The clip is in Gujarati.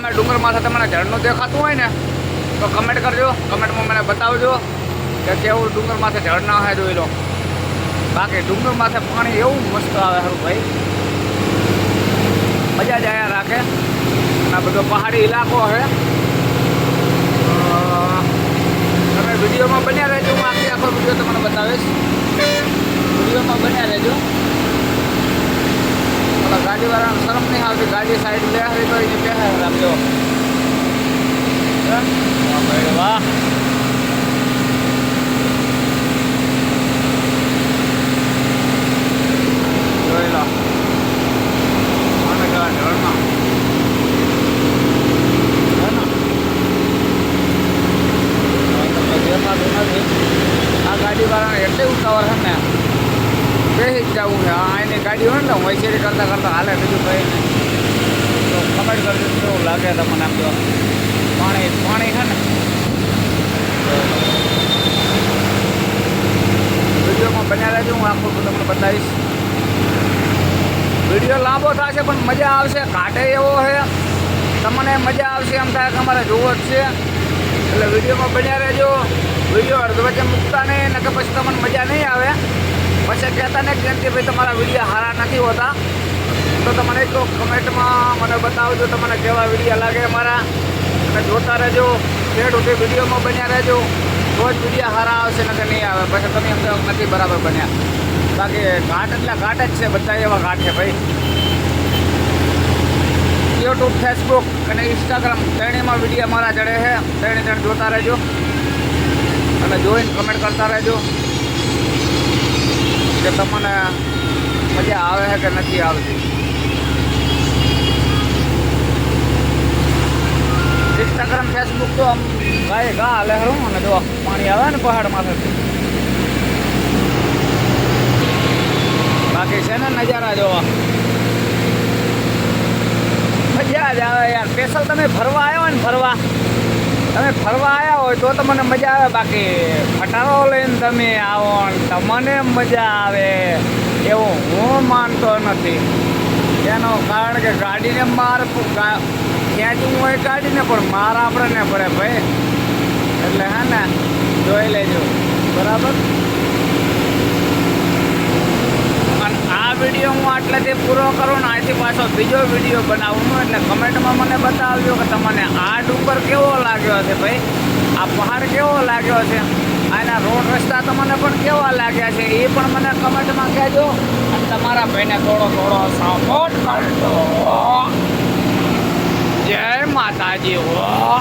અમે ડુંગર માથે તમને ઝરણું દેખાતું હોય ને, તો કમેન્ટ કરજો. કમેન્ટમાં મને બતાવજો કે કેવું ડુંગર માથે ઝરણા હે જોઈ લો. બાકી ડુંગર માથે પાણી એવું મસ્ત આવે સારું ભાઈ. મજા જ આયા રાખે. અને બધો પહાડી ઇલાકો છે તમે વિડીયોમાં બન્યા રહેજો. હું આખી આખો વીડિયો તમને બતાવીશ વિડીયોમાં બન્યા રહેજો ઓલા ગાડીવાળાને શરમ નહીં આવતી ગાડી સાઈડ લે હોય તો એને કહે રાખજો. વાહ જોઈ લો. આને કહેવાય ઝરણા હે ને? હવે તમને દેખાતું નથી આ ગાડીવાળાને એટલે ઉતાવળ છે ને. બેસી જ જવું છે. આ એની ગાડી હોય ને વૈશેરી કરતાં કરતાં હાલે બીજું કંઈ તો કમેન્ટ કરજો કેવું લાગે તમને આમ તો. પાણી પાણી છે ને. વિડીયોમાં બન્યા રહેજો, હું આખું તમને બતાવીશ. વીડિયો લાંબો થશે, પણ મજા આવશે. કાઢે એવો છે. તમને મજા આવશે એમ થાય કે અમારે જોવો જ છે. એટલે વિડીયોમાં બન્યા રહેજો. વીડિયો અડધ વચ્ચે મૂકતા નહીં ને કે પછી તમને મજા નહીં આવે. પછી કહેતા ને કે ભાઈ તમારા વિડીયા સારા નથી હોતા, તો તમને કહો કમેન્ટમાં મને બતાવજો, તમને કેવા વિડીયા લાગે અમારા. અને જોતા રહેજો ડેઢ ઉઠી વિડીયોમાં બન્યા રહેજો. તો જ વિડીયા સારા આવશે, નકર નહીં આવે. પછી તમે એમ નથી બરાબર બન્યા. બાકી ઘાટ એટલે ઘાટ જ છે બધા એવા ઘાટ છે ભાઈ. યુટ્યુબ ફેસબુક અને ઇન્સ્ટાગ્રામ ત્રણેયમાં વીડિયો મારા જડે છે. ત્રણે ત્રણ જોતા રહેજો. અને જોઈને કમેન્ટ કરતા રહેજો. કે તમને મજા આવે છે કે નથી આવતી? ઇન્સ્ટાગ્રામ ફેસબુક તો આમ ગાય ગા લહેરું અને જો પાણી આવે ને પહાડમાંથી બાકી છે ને નજારા જોવા. મજા જ આવે યાર. સ્પેશિયલ તમે ફરવા આવ્યો ને ફરવા તમે ફરવા આવ્યા હોય તો તમને મજા આવે. બાકી ખટારો લઈને તમે આવો તમને મજા આવે. એવું હું માનતો નથી. એનું કારણ કે ગાડીને માર ખેંચવું હોય ગાડીને, પણ માર આપણે ને પડે ભાઈ. એટલે હા ને, જોઈ લેજો. બરાબર અને આ વીડિયો તે પૂરો કરો ને આથી પાછો બીજો વીડિયો બનાવું એટલે કમેન્ટમાં મને બતાવજો કે તમને આ ડુંગર કેવો લાગ્યો છે ભાઈ? આ પહાડ કેવો લાગ્યો છે? આના રોડ રસ્તા તમને પણ કેવા લાગ્યા છે? એ પણ મને કમેન્ટમાં કહેજો. અને તમારા ભાઈને થોડો થોડો સપોર્ટ કરજો. જય માતાજી. હો